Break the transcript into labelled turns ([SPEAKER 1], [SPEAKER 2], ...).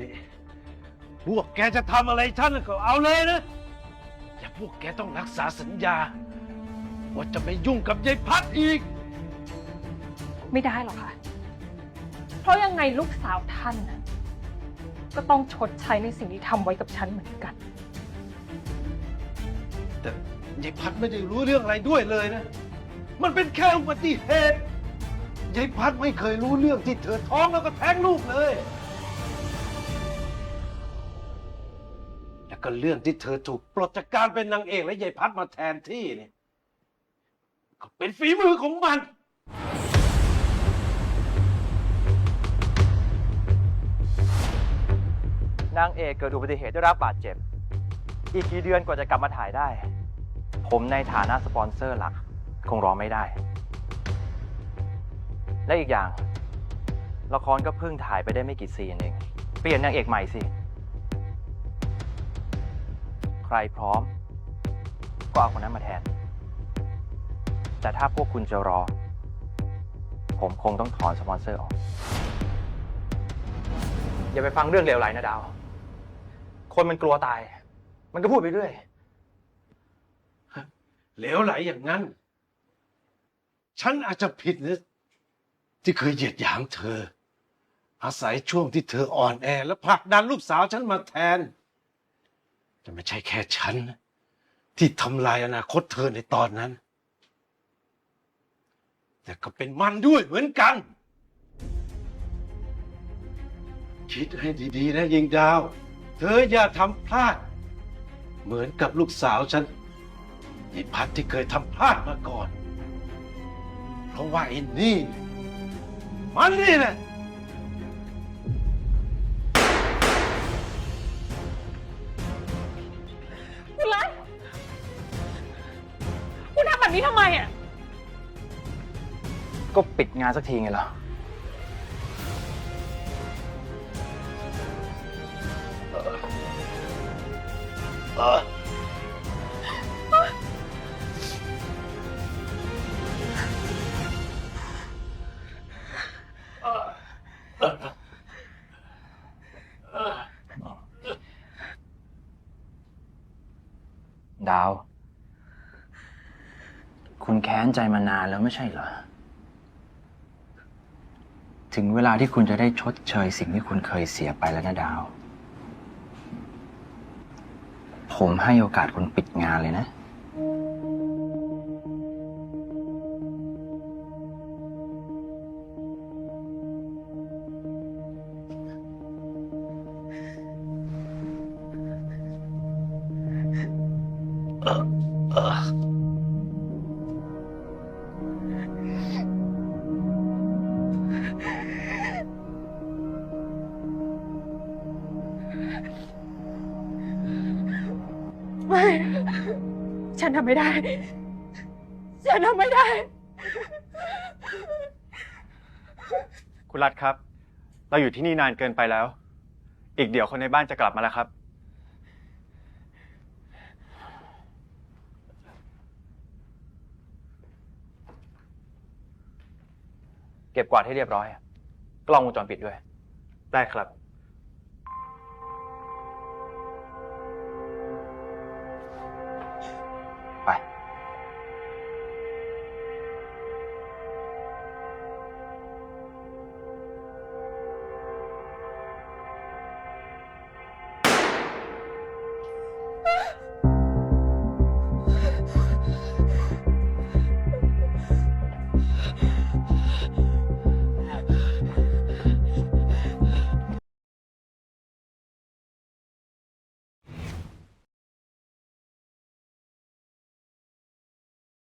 [SPEAKER 1] นี่พวกแกจะทำอะไรฉันก็เอาเลยนะ แต่พวกแกต้องรักษาสัญญา ว่าจะไม่ยุ่งกับยายพัดอีก
[SPEAKER 2] ไม่ได้หรอกค่ะ เพราะยังไงลูกสาวท่านน่ะก็ต้องชดใช้ในสิ่งที่ทำไว้กับฉันเหมือนกัน
[SPEAKER 1] แต่ยายพัดไม่ได้รู้เรื่องอะไรด้วยเลยนะ มันเป็นแค่อุบัติเหตุยายพัดไม่เคยรู้เรื่องที่เธอท้องแล้วก็แท้งลูกเลย แล้วก็เรื่องที่เธอถูกปลดจากการเป็นนางเอกและยายพัดมาแทนที่เนี่ยก็เป็นฝีมือของมัน
[SPEAKER 3] นางเอกเกิดอุบัติเหตุได้รับบาดเจ็บ อีกกี่เดือนกว่าจะกลับมาถ่ายได้ ผมในฐานะสปอนเซอร์หลัก คงรอไม่ได้ และอีกอย่าง ละครก็เพิ่งถ่ายไปได้ไม่กี่ซีนเอง เปลี่ยนนางเอกใหม่สิ ใครพร้อม ก็เอาคนนั้นมาแทน แต่ถ้าพวกคุณจะรอ ผมคงต้องถอนสปอนเซอร์ออก อย่าไปฟังเรื่องเลวไหลนะดาว คนมันกลัวตาย มันก็พูดไปเรื่อย
[SPEAKER 1] เหลวไหลอย่างนั้น ฉันอาจจะผิดนะที่เคยเหยียดหยามเธอ อาศัยช่วงที่เธออ่อนแอ และผลักดันลูกสาวฉันมาแทน แต่ไม่ใช่แค่ฉัน ที่ทำลายอนาคตเธอในตอนนั้น แต่ก็เป็นมันด้วยเหมือนกัน คิดให้ดีๆนะยิงดาว เธออย่าทำพลาด เหมือนกับลูกสาวฉันยิพัดที่เคยทำพลาดมาก่อน เพราะว่าไอ้นี่ มันนี่แหละ
[SPEAKER 2] นี้ทำไมอะ
[SPEAKER 3] ก็ปิดงานสักทีไงล่ะดาว คุณแค้นใจมานานแล้วไม่ใช่เหรอ ถึงเวลาที่คุณจะได้ชดเชยสิ่งที่คุณเคยเสียไปแล้วนะดาว ผมให้โอกาสคุณปิดงานเลยนะ
[SPEAKER 2] ไม่ ฉันทำไม่ได้ ฉันทำไม่ได้
[SPEAKER 4] คุณรัฐครับ เราอยู่ที่นี่นานเกินไปแล้ว อีกเดี๋ยวคนในบ้านจะกลับมาแล้วครับ
[SPEAKER 3] เก็บกวาดให้เรียบร้อย กล้องวงจรปิดด้วย
[SPEAKER 4] ได้ครับ